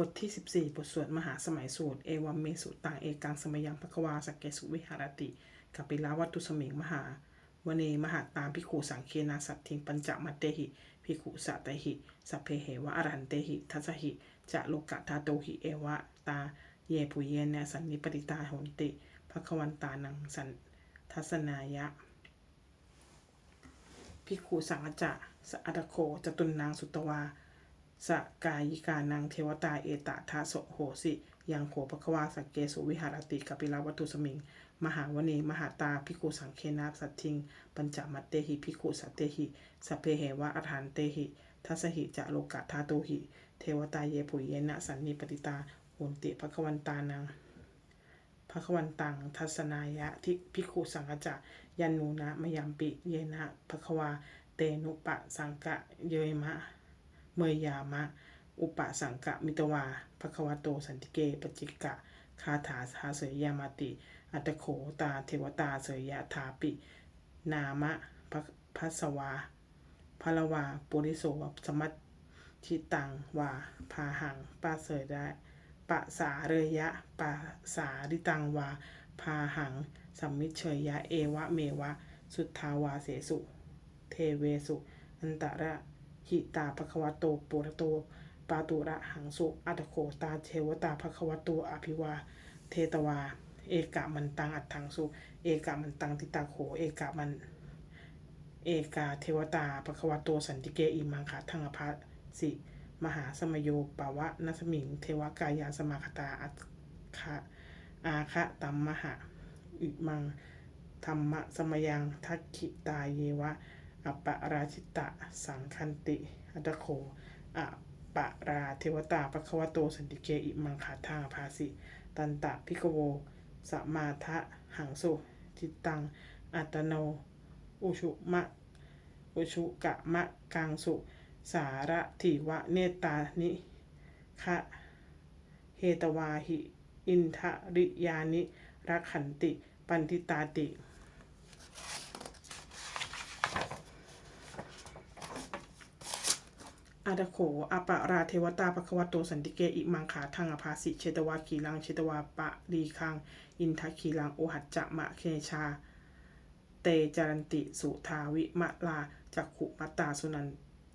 บทที่ 14 บทสวดมหาสมัยสูตร เอวัมเมสุตังเอกังสมยังภควาสกเกสุวิหารติกัปปิลาวัตุสมิงมหาวเนมหาตามพิขุสังเคนาสัตถิงปัญจมัตเตหิพิขุสัตหิสัพเพเหวะอรันเตหิทัสหิจะโลกะทาโตหิเอวะตาเยปุเยเนสันนิปติตาโหนติภควันตานังสันทัสนายะพิขุสังจะสะอัตโคจตุนนางสุตวา สกายิกานังเทวตาเอตะทาโสโหสิ ยังโขปะควาสเกสุวิหารติกัปิลาวัตุสมิง มหาวเนมหาตาพิกุสังเคนาสัตทิง ปัญจมัตเตหิพิกุสัตเตหิสเพเหวะอัฐานเตหิทัสหิจะโลกะทาโตหิ เทวตาเยปุเยนะสันนิปติตาโหนติภควันตานังภควันตังทัศนายะทิพิกุสังฆจะยันนูนะมยามปิเยนะภควาเตนุปะสังกะเยมะ เมยามะ อุปสังกะมิตวาภควโตสันติเกปจิกะ คาถาสาเสยยามาติ อัตโขตาเทวตาเสยยะถาปิ นามะภพัสวาพลวาปุริโสสมัตทิตังวาพาหังปาเสยได้ปะสาเรยะปะสาริตังวา พาหังสัมมิเชยยะเอวะเมวะ สุทธาวาเสสุ เทเวสุ อันตระ หิตาภควโตปุระโต ปาตุระหังสุอัตโขตาเทวตาภควโตอภิวา เทตวา เอกะมันตังอัตถังสุ เอกะมันตังติตาโข เอกะมัน เอกาเทวตาภควโตสันติเกอิมังคะทังอภัสสิ มหาสมโยปาวะนัสมิง เทวกายาสมาคตาอัคคะอาคะตัมมหะอิมังธรรมะสมยังทักขิตาเยวะ อัปปราชิตะ สังคันติ อัตโขอัปปราเทวตาปะคะวโตสันติเกอิมังคาทาภาสิ ตันตะพิกโวสมาทะหังสุจิตตัง อัตโน อุชุมะ อุชุกะมะกังสุ สาระถิวะเนตานิคะเฮตวาหิ อินทริยานิรักขันติ ปันติตาติ อาตโขอปะราเทวตาปะคะวะโตสันติเกอิมังขาทังอภาสิเชตวาขีลังเชตวาปะรีคัง อินทขีลังโอหัจจะมะเคชา เตจารันติสุทาวิมะลาจักขุมัตตาสุนัน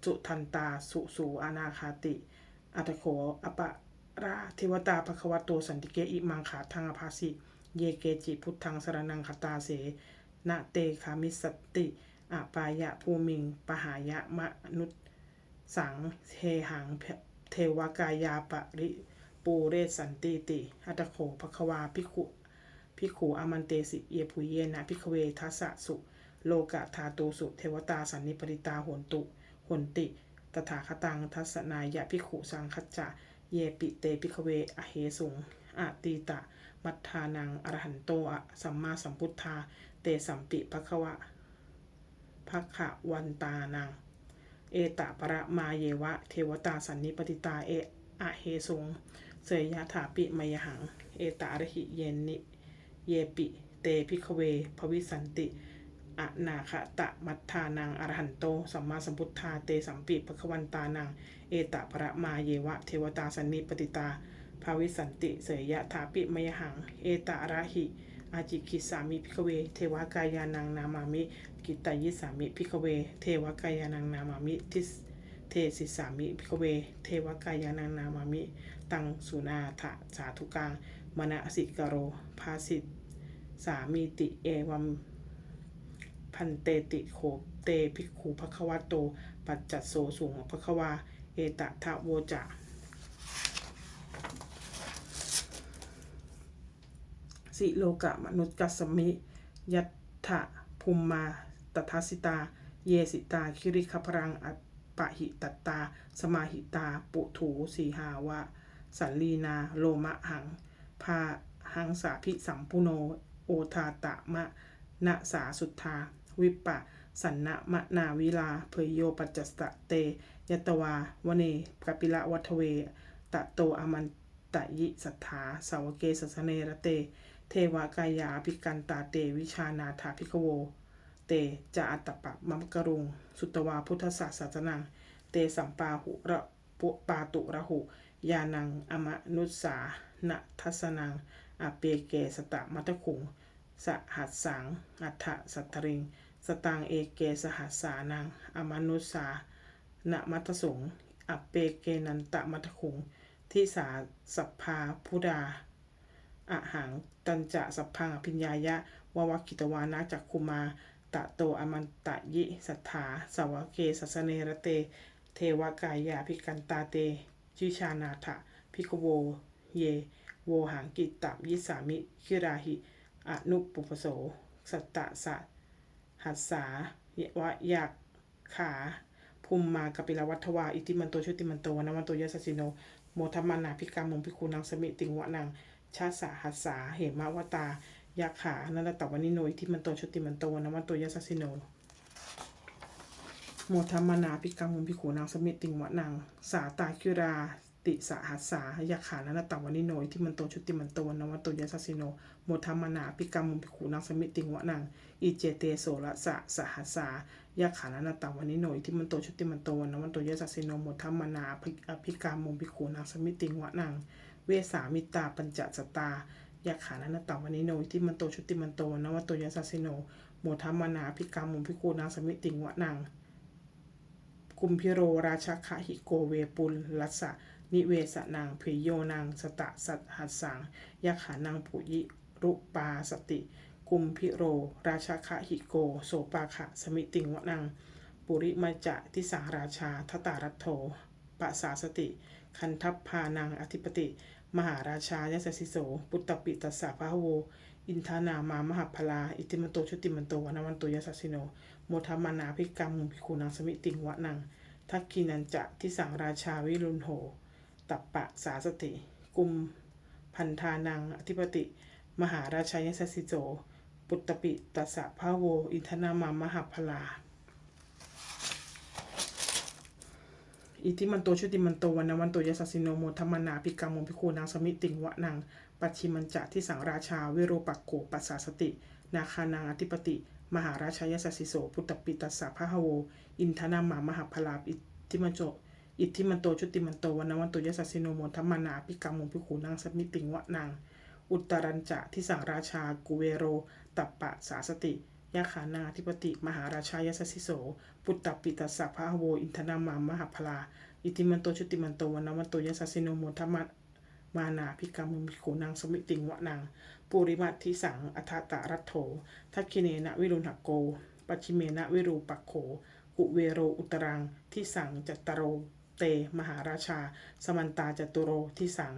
สุทันตาสุสูอนาคาติอัตโขอปะราเทวตาภควโตสันติเกอิมังขาทังอภาสิเยเกจิพุทธังสรนังคตาเสนะเตคามิสติอปายะภูมิงปหายะมะนุษ สังเทหังเทวกายาปริปูเรศสันติติ อัตโขภควาภิขุพิขูอามันเตสิเยปุเยนะพิกเวทัสสะสุ โลกะธาตุสุ เทวตาสันนิปริตาหนตุหนติ ตถาคตังทัสนายะพิขุสังคัจจะ เยปิเตพิกเวอเหสุงอะตีตะ มัทธานังอรหันโตอะสัมมาสัมพุทธา เตสัมปิภควะภควันตานัง เอตะปรมาเยวะ เทวตาสันนิปติตาเออะเหสุงเสยยะถาปิมยหัง เอตะอรหิเยนิ เยปิ เตพิกเว ภวิสันติอนาคตะมัทธานังอรหันโต สัมมาสัมพุทธาเตสัมปิปะควันตานัง เอตะประมาเยวะ เทวตาสันนิปติตา ภวิสันติ เสยยะถาปิมยหัง เอตะอระหิ อาจิคิสามิพิกเว เทวกายานังนามามิ กิตายิสามิพิกเว เทวกายานังนามามิทิสเทสิสามิพิกเว เทวกายานังนามามิ ตังสุนาถะสาธุกังมณสิกโร ภาสิตสามีติเอวัมพันเตติโขเตภิกขุภควโต ปัจจัสโสสุงภควา เอตะทะโวจะ สิโลกะมนุษย์กัสมิ ยัตถะภูมมาตทัสสิตา เยสิตา คิริคพรังอัปะหิตตตา สมาหิตา ปุถูสีหาวะ สันลีนา โลมะหัง พาหังสาพิสัมปุโน โอทาตะมะนะสาสุทธา วิปปะ สันนะมะนาวิลา เพยโยปัจจสตะเต ยตวาวเนกปิละวัทเว ตะโตอมันตะยิสัทธาสาวเกสสเนระเต เทวกายาภิกันตาเตวิชานาถาภิกโว เตจะอัตตปะมัมกรุง สุตวาพุทธศาสสนัง เตสัมปาหุระปุปาตุระหุ ยานังอมนุสานะทัสนังอเปเกสตะมัตคุง สหัสสัง อัฏฐสัตริง สตังเอเกสหัสสานัง อมนุสานะมัตสงอเปเกนันตะมัตคุงทิสาสัพพาพุดา อะหังตันจะสัพพังอภิญญายะววคิตวานาจักคุมาตะโตอมันตะยิสัทธาสาวเกสัสเนระเต เทวกายาภิกันตาเตชิชานาถะพิกโว เย โวหังกิตตะยิสามิคิราหิอนุปุปโส สัตตะสะหัสสาวะยากขาภูมิมากปิลวัฏวา อิติมันโตชุติมันโตวนวันโตยสสสิโน โมทมมานาภิกามุงพิคูนังสมิติงวะนัง ชาสาหัสสาเหมาวตายาขานันตตวันิโนอิทิมันโตชุติมันโตวนวันโตยสสสิโนโมทัมมนาภิกังมุมภิขุนางสมิติงวะนางสาตาคิราติสหัสสายาขานันตตวันิโนอิที่มันโตชุติมันโตนวันโตยสัสสิโนโมทัมมนาภิกังมุมภิขุนางสมิติงวะนางอิเจเตโสระสะสหัสสายาขานันตตวันิโนอิที่มันโตชุติมันโตนวันโตยสัสสิโนโมทัมมนาภิอภิกังมุมภิขุนางสมิติงวะนาง เวสามิตาปัญจสตายาขานันตตวันิโนอิที่มันโตชุติมันโตนวันโตยสัสสิโนโมทัมมนาภิกังมุมภิกนางสมิติงวะนางกุมพิโรราชคะหิโกเวปุลลัสสะนิเวสนางเพโยนางสตะสัตหัสสังยะขานางปุยิรุปาสติ กุมพิโร ราชคะหิโก โสปาขะสมิติงวะนังปุริมาจะทิสาราชาทตารัตโถปะสาสติ คันทัพพานังอธิปติ มหาราชายสสิโส ปุตตปิตัสสะพะโว อินทานามามหาพลา อิติมันโตชุติมันโตวนาวันโตยสัสสิโนโมทัมานาภิกรรมมุภิคูนังสมิติงวะนัง ทักคีนันจะทิสังราชาวิรุณโห ตัปปะสาสติ กุมพันธานังอธิปติ มหาราชายสสิโส ปุตตปิตัสสะพะโว อินทนามามหาพลา อิติมันโตชุติมันโตวันนวันโตยสัสสิโนโมทัมมนาภิกรรมมุภิคูนังสมิติงวะนังปัจฉิมันจะที่สังราชาวิโรปักโกปัสสาสติ นาคานังอธิปติ มหาราชายสสิโสพุตตปิตัสสะพะหโว อินทนามามหพลาอิทิมันโจอิทิมันโตชุติมันโตวันนวันโตยสัสสิโนโมทัมมนาภิกรรมมุภิคูนังสมิติงวะนังอุตตรัญจะที่สังราชากุเวโรตัปปะสาสติ ยาขานาธิปติ มหาราชายสสิโส ปุตตปิตัสสะพะหะโว อินทนามามหาพลา อิติมันโตชุติมันโตวันนวันโตยสัสสิโนโมทัมมามานาภิกรมมุภิคูนังสมิติงวะนังปุริมัตทิสังอัฏฐตะรัตโถทักคิเนนะวิรุณหโก ปัจฉิเมนะวิรูปักโข กุเวโรอุตรังที่สังจัตตโรเต มหาราชา สมันตาจตุโรที่สัง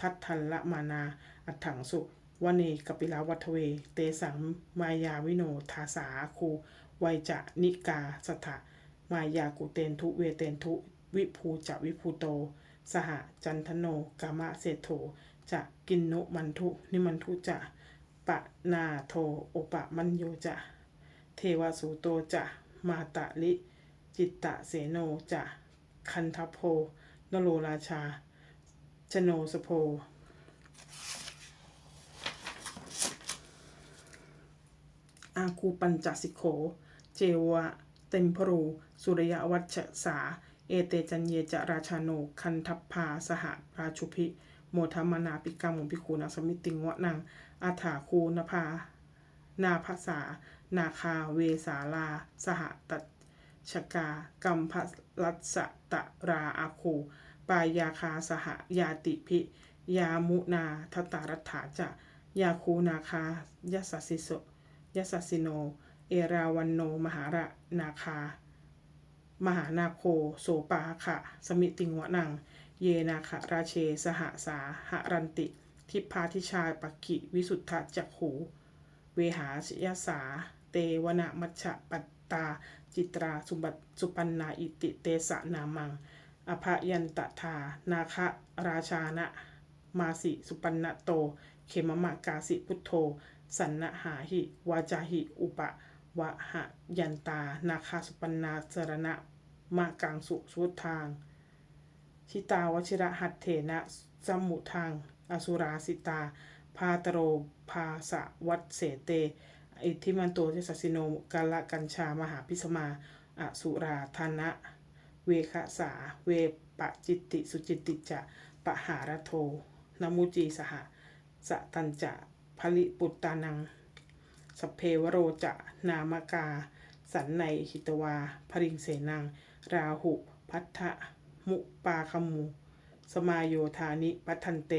ทัตทันละมานา อัฏฐังสุ วเนกปิลาวัทเว เตสังมายาวิโนทาสาคูไวยจะนิกาสถะมายากุเตนทุเวเตนทุ วิภูจะวิภูโต สหจันทโนกามะเศรษโถจะกินโนมันทุ นิมันทุจะปะนาโทโอปะมัญโยจะ เทวสูโตจะมาตะลิ จิตตะเสโนจะคันทโพนโรราชา ชโนสโพ อาคูปัญจสิกโข เจวะ เต็มพรู สุริยวัชสา เอเตจันเยจะราชาโน คันทัพพา สหราชุพิ โมทัมมนาปิกรรมมุพิคูนังสมิติงวะนัง อาถาคูนภา นาภาษา นาคาเวสาลา สหตัชกา กัมพลัสสตะราอาคู ปายาคาสหยาติพิ ยามุนาทตารัฐาจะ ยาคูนาคายสสสิโส ยสสสิโน เอราวันโน มหาระนาคา มหานาโค โสปาขะ สมิติงวะนัง เยนาคะราเช สหสาหรันติ ทิพาทิชาปักขิวิสุทธจักขูเวหาชยสา เตวนะมัชฌะปัตตา จิตราสุบัตสุปันนาอิติเตสะนามัง อภยันตทา นาคะราชานะ มาสิ สุปันนโต เขมมะกาสิพุทโธ สันนหาหิ วาจาหิ อุปะวะหะยันตา นาคาสุปันนาสรณะมากังสุสุทาง ชิตาวชิระหัตเถนะสมุทาง อสุราสิตา พาตโรภาสะวัตเสเต อิทธิมันโตเจสสสิโนกาละกัญชามหาพิสมา อสุราธนะ เวคสา เวปะจิตติสุจิตติจะปะหารโทนมุจีสหสะตันจะ ภลิปุตตานัง สเพวโรจะนามกา สันในหิตวาพริงเสนัง ราหุ พัทธะมุปาคมู สมาโยธานิปัทันเต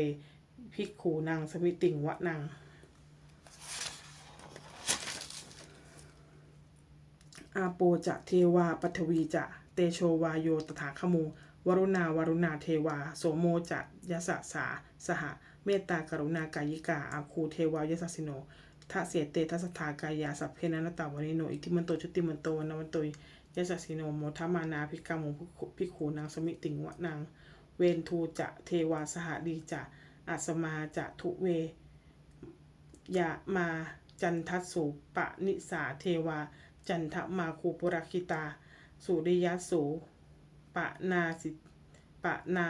ภิกขูนางสมิติงวะนางอาโปจะเทวาปัทวีจะเตโชวาโยตถาคมูวรุณาวรุณาเทวา โสโมจะยสสาสห เมตตากรุณากายิกาอาคูเทวายสสิโนทะเสเตทัสทากายาสัพเพนันตาวนิโนอิทิมันโตชุติมันโตวันวันโตยสสิโนโมทมานาภิกรรมงภิกขูนางสมิติงวะนางเวนทูจะเทวาสหดีจะอัสมาจะทุเวยะมาจันทัสสุปะนิสาเทวา จันทมาคูปุรคิตา สุริยสูปะนาสิปะนา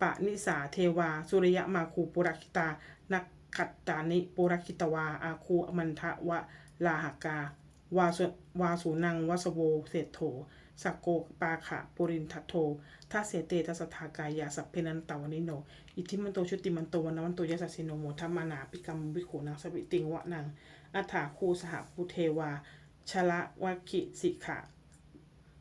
ปะนิสาเทวา สุริยมาคูปุรคิตา นักขัตตานิปุรคิตวา อาคูอมันทะวะลาหกา วาสุวาสูนังวสโวเศรษโถสักโกปาขะปุรินทัตโททัสเสเตทัสทากายาสัพเพนันตาวนิโน อิทิมันโตชุติมันโตวันวันโตยสสสิโนโมทัมมานาปิกรรมวิโขนังสวิติงวะนังอัฏฐาคูสหภูเทวาชละวะคิสิขา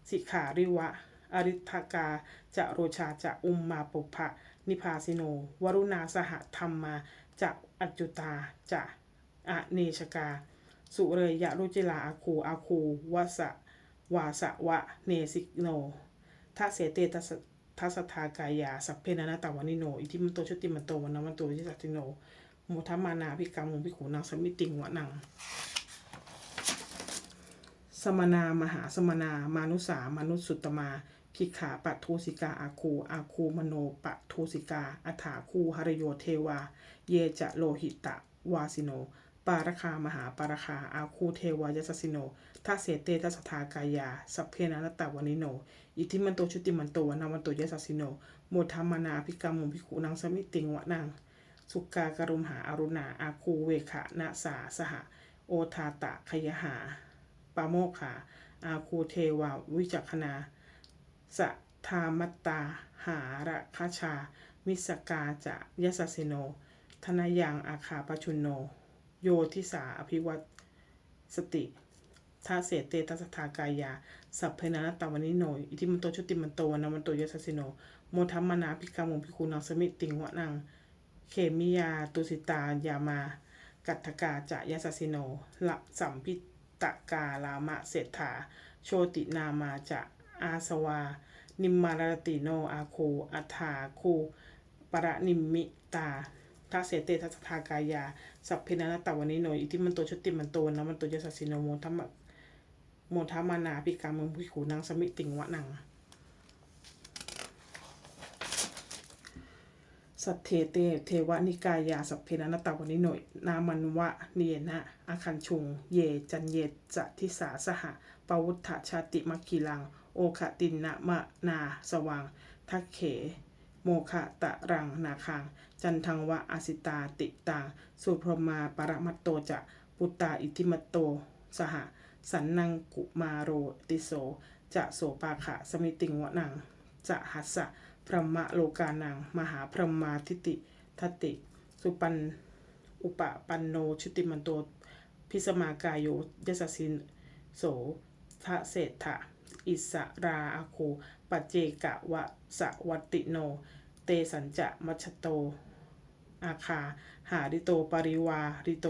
สิขาริวะ อริทกา จะโรชาจะอุมมาปุพะ นิพาสิโน วรุณาสหธรรมมาจะอัจจุตาจะอเนชกา สุเรยะรุจิลาอาคูอาคูวะสะวาสะวะเนสิโนทัเสเตทัสทัสทากายา สัพเพนานาตาวานิโน อิทิมันโตชุติมันโตวันนวันโตยิสัตติโนโมทัมมานาพิกรรมงพิขูนางสมิติงวะนัง สมนามหาสมนา มานุสา มนุสสุตตมา พิขาปัทุสิกาอาคูอาคูมโนปัทุสิกาอัฐาคูหรโยเทวา เยจะโลหิตะวาสิโน ปารคามหาปารคาอาคูเทวายสสิโนทัเสเตทัสทากายา สัพเพนันตาวานิโน อิทิมันโตชุติมันโตวนามันโตยสสิโนโมทัมมนาพิกรรมงพิขูนางสมิติงวะนัง สุกากรุมหาอรุณาอาคูเวขะนะสาสหโอทาตะขยหาปาโมกขาอาคูเทวาวิจักขณา สะทามตตาหาระคาชา มิสกาจะยสสิโน ธนายังอาคาปชุนโน โยทิสาอภิวัตสติทาเสเตทัสทากายา สัพเพนันตาวานิโน อิทิมันโตชุติมันโตวันนมันโตยสสิโน โมทัมมานาพิกรรมงพิคูนังสมิติงวะนัง เขมิยาตุสิตายามา กัตถกาจะยสสิโนละสัมพิตกาลามะเศรษฐา โชตินามาจะ อาสวา นิมมารติโนอาคูอัฏฐาคูปรนิมมิตาทัเสเตทัสทากายา สัพเพนันตาวานิโนอิทิมันโตชุติมันโตนะมันโตยสสิโนโมทัมมโมทัมานาพิกรรมมึงพิขูนางสมิติงวะนัง สัทเทเตเทวนิกายา สัพเพนันตาวนิโนยนามันวะเนียนะอาคันชุง เย จันเยจะทิสาสหะปวุฒชาติมัคคีลัง คตินนะมะนาสวัง ทักเข โมคะตะรังนาคัง จันทังวะอาสิตาติตังสุพรมาปรมัตโตจะปุตตาอิทิมัตโต สห สันนังกุมาโรติโส จะโสปาขะสมิติงวะนัง จะหัสสะพรหมโลกานัง มหาพรหมาทิติทติ สุปัน อุปปันโนชุติมันโต พิสมากายโยยสสินโสทะเศรษฐะ อิสราอาคูปัจเจกะวะสวัติโน เตสัญจะมัชโต อาคา หาริโตปริวาริโต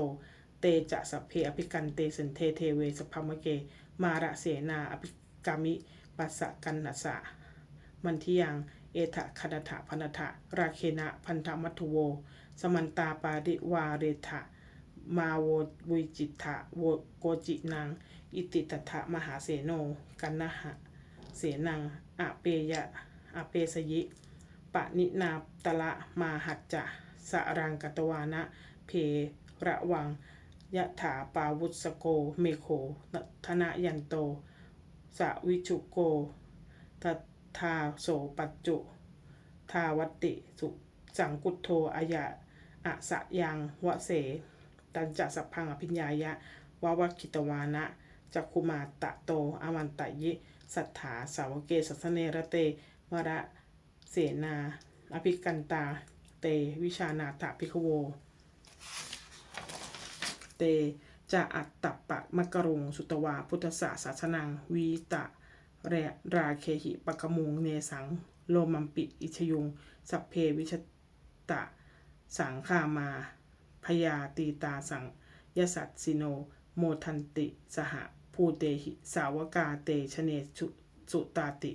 เตจะสัพเพอภิกันเตสันเทเทเวสพมเก มาระเสนาอภิกามิปัสสะกันนัสสะมันทิยัง เอทะคณถะพนทะราเคนะพันธมัทุโว สมันตาปาริวาเรทะมาโววิจิตะโวโกจินัง อิติตถะมหาเสโน กันนะหะ เสนังอะเปยะอะเปสยิ ปะนินาตละมาหัจจะสรังกตวานะ เพระวังยะถาปาวุสโก เมโคธนะยันโต สวิชุโกทัทาโสปัจจุ ทาวัติสุสังกุตโทอายะอะสะยังวะเส ตันจะสัพพังอภิญญายะวะวะคิตวานะ จักคุมาตะโตอามันตะยิ สัทธาสาวเกสัสเนระเตวระเสนา อภิกันตา เตวิชานาถพิคโว เตจะอัตตปะมะกะรุงสุตวาพุทธศาสสนังวีตะแรราเคหิปะกมุงเนสัง โลมัมปิอิชยุง สัพเพวิชตะ สังคามาพยาตีตาสังยสัตสิโน โมทันติสห ภูเตหิสาวกาเตชเนสุสุตาติ